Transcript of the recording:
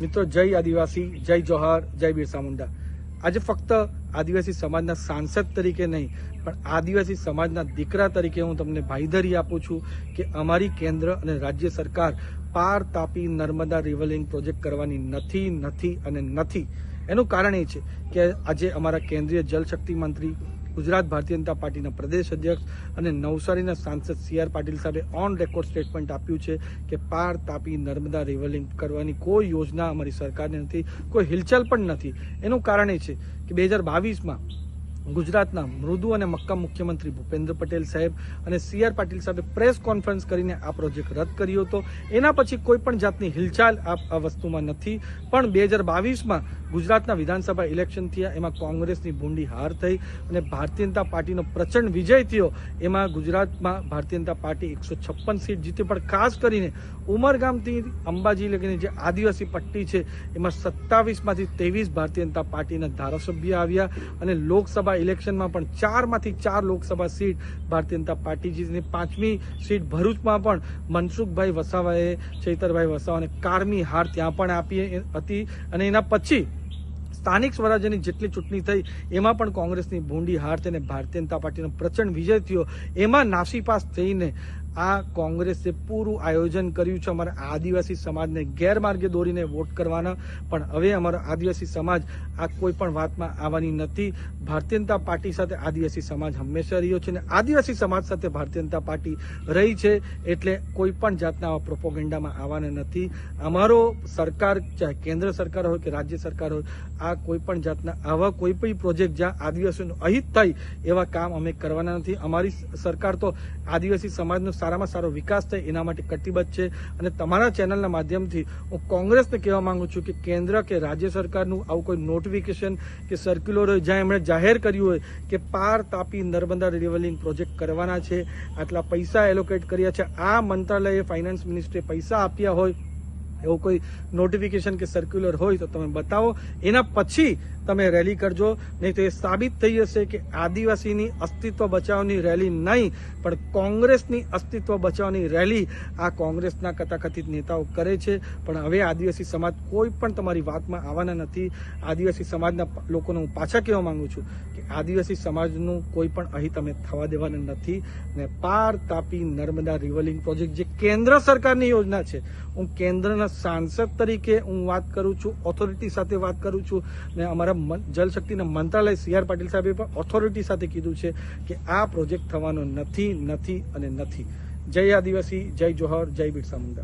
મિત્રો, જય આદિવાસી, જય જોહાર, જય બિરસા મુંડા. આજે ફક્ત આદિવાસી સમાજના સાંસદ તરીકે નહીં, પણ આદિવાસી સમાજના દીકરા તરીકે હું તમને ભાઈધરી આપું છું કે અમારી કેન્દ્ર અને રાજ્ય સરકાર પાર તાપી નર્મદા રિવલિંગ પ્રોજેક્ટ કરવાની નથી નથી અને નથી. એનું કારણ એ છે કે આજે અમારા કેન્દ્રીય જલશક્તિ મંત્રી ગુજરાત ભારતીય જનતા પાર્ટીના પ્રદેશ અધ્યક્ષ અને નવસારીના સાંસદ સી આર પાટીલ સાહેબે ઓન રેકોર્ડ સ્ટેટમેન્ટ આપ્યું છે કે પાર તાપી નર્મદા રિવલિંગ કરવાની કોઈ યોજના અમારી સરકારની નથી, કોઈ હિલચાલ પણ નથી. એનું કારણ એ છે કે બે હજાર બાવીસમાં ગુજરાતના મૃદુ અને મક્કમ મુખ્યમંત્રી ભૂપેન્દ્ર પટેલ સાહેબ અને સી આર પાટીલ સાહેબે પ્રેસ કોન્ફરન્સ કરીને આ પ્રોજેક્ટ રદ કર્યો હતો. એના પછી કોઈ પણ જાતની હિલચાલ આ વસ્તુમાં નથી. પણ બે હજાર બાવીસમાં ગુજરાતના વિધાનસભા ઇલેક્શન થયા, એમાં કોંગ્રેસની ભૂંડી હાર થઈ અને ભારતીય જનતા પાર્ટીનો પ્રચંડ વિજય થયો. એમાં ગુજરાતમાં ભારતીય જનતા પાર્ટી એકસો છપ્પન સીટ જીતી, પણ ખાસ કરીને ઉમરગામથી અંબાજી લગીને જે આદિવાસી પટ્ટી છે, એમાં સત્તાવીસમાંથી ત્રેવીસ ભારતીય જનતા પાર્ટીના ધારાસભ્ય આવ્યા અને લોકસભા ઇલેક્શનમાં પણ ચારમાંથી ચાર લોકસભા સીટ ભારતીય જનતા પાર્ટી જીતીને પાંચમી સીટ ભરૂચમાં પણ મનસુખભાઈ વસાવાએ, ચૈતરભાઈ વસાવાને કારમી હાર ત્યાં પણ આપી હતી અને એના પછી સ્થાનિક સ્વરાજ્યની જેટલી ચૂંટણી થઈ, એમાં પણ કોંગ્રેસની ભૂંડી હાર થઈને ભારતીય જનતા પાર્ટીનો પ્રચંડ વિજય થયો. એમાં નાસીપાસ થઈને આ કોંગ્રેસે પૂરું આયોજન કર્યું છે. અમારા આદિવાસી સમાજને ગેરમાર્ગે દોરીને વોટ કરવાના. પણ હવે અમારો આદિવાસી સમાજ આ કોઈ પણ વાતમાં આવવાની નથી. ભારતીય જનતા પાર્ટી સાથે આદિવાસી સમાજ હંમેશા રહ્યો છે અને આદિવાસી સમાજ સાથે ભારતીય જનતા પાર્ટી રહી છે એટલે કોઈ પણ જાતના પ્રોપોગેન્ડામાં આવવાના નથી. અમારો સરકાર, ચાહે કેન્દ્ર સરકાર હોય કે રાજ્ય સરકાર હોય, આ કોઈ પણ જાતના આવા કોઈ પણ પ્રોજેક્ટ જ્યાં આદિવાસીનું અહિત થાય એવા કામ અમે કરવાના નથી. અમારી સરકાર તો આદિવાસી સમાજનો સારામાં સારો વિકાસ થાય, એના માટે કટિબદ્ધ છે. અને તમારા ચેનલના માધ્યમથી હું કોંગ્રેસને કહેવા માંગુ છું કે કેન્દ્ર કે રાજ્ય સરકારનું આવું કોઈ નોટિફિકેશન કે સર્ક્યુલર હોય, જ્યાં એમણે જાહેર કર્યું હોય કે પાર તાપી નર્મદા રિવલિંગ પ્રોજેક્ટ કરવાના છે, આટલા પૈસા એલોકેટ કર્યા છે, આ મંત્રાલયે ફાઇનાન્સ મિનિસ્ટ્રીએ પૈસા આપ્યા હોય, એવું કોઈ નોટિફિકેશન કે સર્ક્યુલર હોય તો તમે બતાવો. એના પછી તમે રેલી કરજો. નહીં તો એ સાબિત થઈ જશે કે આદિવાસીની અસ્તિત્વ બચાવની રેલી નહીં, પણ કોંગ્રેસની અસ્તિત્વ બચાવની રેલી આ કોંગ્રેસના કથાકથિત નેતાઓ કરે છે. પણ હવે આદિવાસી સમાજ કોઈ પણ તમારી વાતમાં આવવાના નથી. આદિવાસી સમાજના લોકોને હું પાછા કહેવા માંગુ છું કે આદિવાસી સમાજનું કોઈ પણ અહીં તમે થવા દેવાના નથી. ને પાર તાપી નર્મદા રિવલિંગ પ્રોજેક્ટ જે કેન્દ્ર સરકારની યોજના છે, હું કેન્દ્રના સાંસદ તરીકે હું વાત કરું છું ઓથોરિટી સાથે વાત કરું છું. ને અમારા મન- જલશક્તિના મંત્રાલય સી આર પાટીલ સાહેબે પણ ઓથોરિટી સાથે કીધું છે કે આ પ્રોજેક્ટ થવાનો નથી નથી અને નથી. જય આદિવાસી, જય જોહર, જય બિરસા મુંડા.